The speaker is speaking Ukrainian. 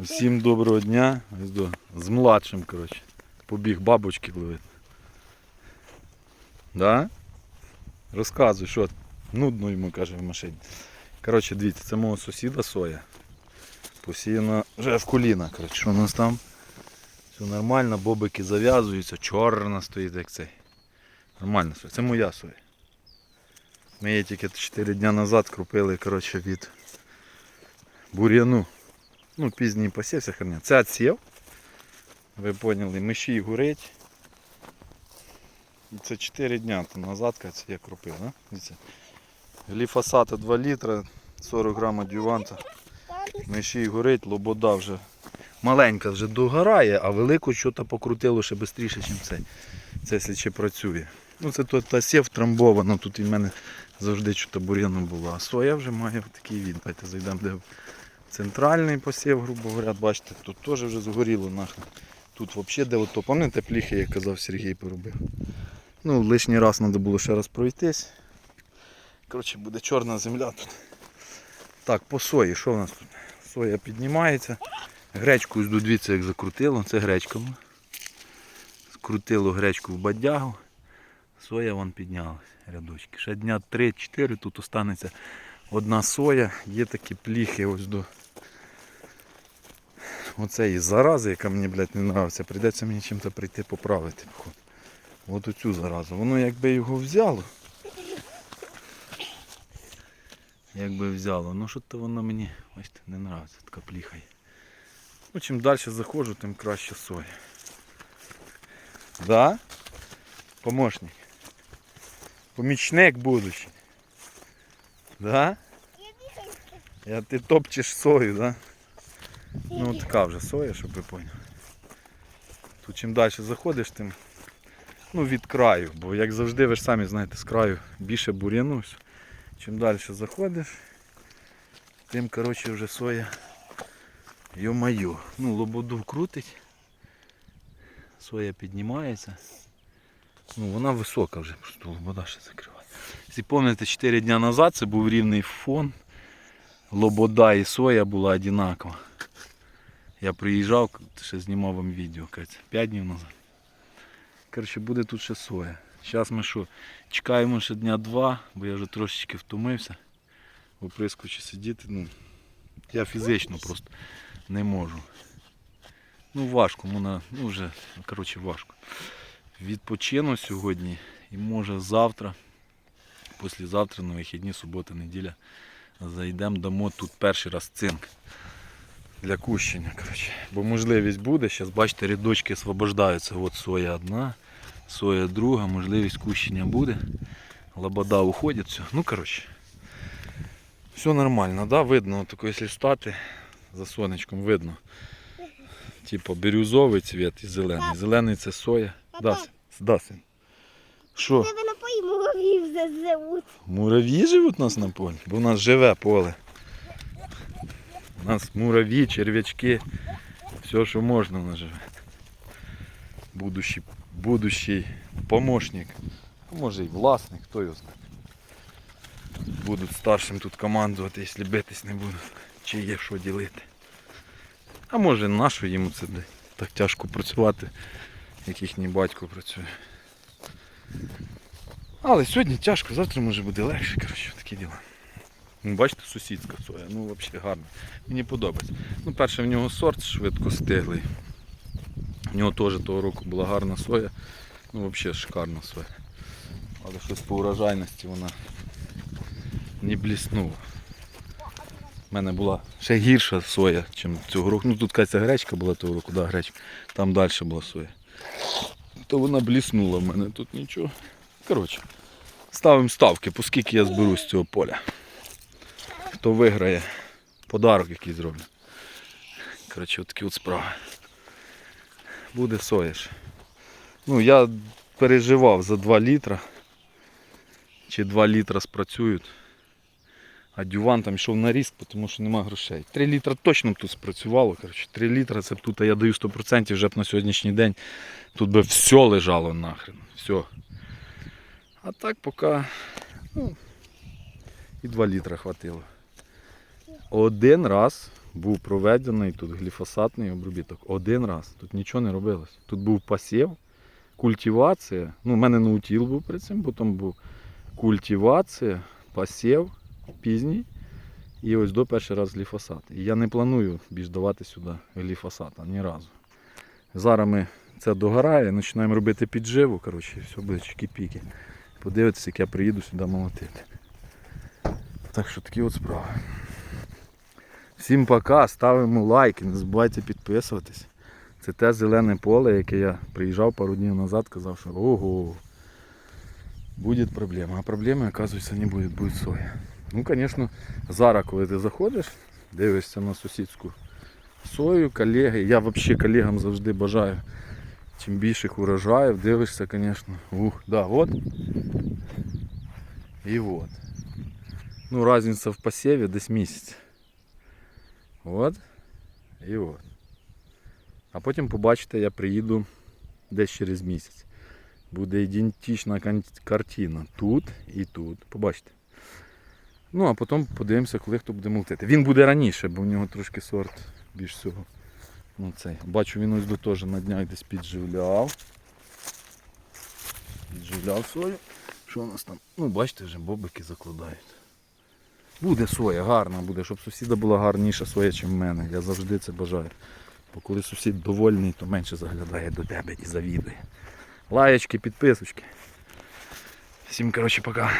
Всім доброго дня. З младшим, коротше. Побіг бабочки ловити. Да? Розказуй, що нудно йому каже в машині. Коротше, дивіться, це мого сусіда соя. Посіяна вже в коліна. Коротше, що у нас там? Все нормально, бобики зав'язуються, чорна стоїть як цей. Нормально соя. Це моя соя. Ми її тільки 4 дні назад крупили коротше, від бур'яну. Ну, пізній посівся херня. Це отсів. Ви поняли, мишій горить. Це 4 дня тому назад я крупив. Да? Гліфосата 2 літра, 40 грам адюванта. Мишій горить, лобода вже маленька вже догорає, а велику щось покрутило ще швидше, ніж це. Це ще працює. Ну це тут та сів трамбовано, тут і в мене завжди щось бур'яно було. А соя вже має такий від. Давайте зайдемо де центральний посів, грубо говоря, бачите, тут теж вже згоріло нахрен. Тут взагалі де ото, пам'ятаєте пліхи, як казав Сергій поробив. Ну, лишній раз треба було ще раз пройтись. Коротше, буде чорна земля тут. Так, по сої, що в нас тут? Соя піднімається. Гречку дивіться, як закрутило, це гречка. Скрутило гречку в бадягу. Соя вон піднялась, рядочки. Ще дня 3-4 тут останеться одна соя. Є такі пліхи ось до оцеї зарази, яка мені, блядь, не подобається. Прийдеться мені чим-то прийти поправити. От оцю заразу. Воно якби його взяло. Якби взяло. Ну що то воно мені бачите, не подобається, така пліха. Ну, чим далі заходжу, тим краще соя. Да? Помощник. Помічник будущий. Да? Я ти топчеш сою, да? Ну така вже соя, щоб ви поняли. Тут чим далі заходиш, тим ну, від краю. Бо як завжди, ви ж самі знаєте, з краю більше бур'яну. все. Чим далі заходиш, тим коротше вже соя. Йо-майо. Ну, лободу крутить. Соя піднімається. Ну, вона висока вже, просто лобода ще закриває. Якщо пам'ятаєте, 4 дні назад це був рівний фон. Лобода і соя була одинакова. Я приїжджав, ще знімав вам відео, 5 днів назад. Коротше, буде тут ще соя. Зараз ми що, чекаємо ще дня два, бо я вже трошечки втомився. В оприскувачі сидіти, ну, я фізично просто не можу. Ну важко, мене, ну вже, коротше, важко. Відпочину сьогодні і може завтра, післязавтра на вихідні, субота, неділя, зайдемо, дамо тут перший раз цинк для кущення. Коротше. Бо можливість буде, зараз бачите, рядочки освобождаються. От соя одна, соя друга, можливість кущення буде. Лобода уходить, все. Ну коротше. Все нормально, да? видно, тако, якщо стати за сонечком, видно. Типу бірюзовий цвіт і зелений. Зелений це соя. Да, да, син. Що? Напої муравів зазовуть. Мурав'ї живуть у нас на полі, бо у нас живе поле. У нас мурав'ї, черв'ячки, все, що можна у нас живе. Будущий, будущий помощник, а може і власник, хто його знає. Будуть старшим тут командувати, якщо битись не будуть, чи є що ділити. А може нащо йому це так тяжко працювати, як їхній батько працює. Але сьогодні тяжко, завтра може буде легше, коротше, такі діла. Ну, бачите, сусідська соя, ну взагалі гарно. Мені подобається. Ну, перше в нього сорт швидко стиглий. В нього теж того року була гарна соя. Ну взагалі шикарна соя. Але щось по урожайності вона не бліснула. У мене була ще гірша соя, ніж цього року. Ну тут каця гречка була того року, да, гречка. Там далі була соя. То вона бліснула в мене тут нічого. Коротше, ставимо ставки, по скільки я зберу з цього поля. Хто виграє, подарок який зроблю. Коротше, от такі от справи. Буде соєш. Ну, я переживав за 2 літра. Чи 2 літра спрацюють. А дюван там йшов на різк, тому що нема грошей. 3 літра точно б тут спрацювало. Коротше, 3 літра це б тут, а я даю 100% вже б на сьогоднішній день. Тут би все лежало нахрен. Все. А так поки ну, і 2 літра хватило. Один раз був проведений тут гліфосатний обробіток. Один раз. Тут нічого не робилось. Тут був посів, культивація. Ну, у мене наутіл був перед цим, потім був культивація, посів пізній. І ось до перший раз гліфосат. І я не планую більш давати сюди гліфосата ні разу. Зараз ми це догорає, починаємо робити підживу, коротше, все буде чики-піки. Подивитися, як я приїду сюди молотити. Так що такі от справи. Всім пока, ставимо лайки, не забувайте підписуватись. Це те зелене поле, яке я приїжджав пару днів назад, казав, що ого, буде проблема. А проблеми, оказується, не буде, буде соя. Ну, звісно, зараз, коли ти заходиш, дивишся на сусідську сою, колеги. Я взагалі колегам завжди бажаю. Чим більших урожаїв, дивишся, звісно. Ух, да, от. І от. Ну, різниця в посіві десь місяць. От. І от. А потім побачите, я приїду десь через місяць. Буде ідентична картина. Тут і тут. Побачите. Ну, а потім подивимося, коли хто буде молотити. Він буде раніше, бо в нього трошки сорт більш всього. Ну. Бачу, він ось до теж на днях десь підживляв. Підживляв сою. Що у нас там? Ну, бачите, вже бобики закладають. Буде соя, гарна буде, щоб сусіда була гарніша соя, ніж в мене. Я завжди це бажаю. Бо коли сусід довольний, то менше заглядає до тебе і завідує. Лаєчки, підписочки. Всім, коротше, пока.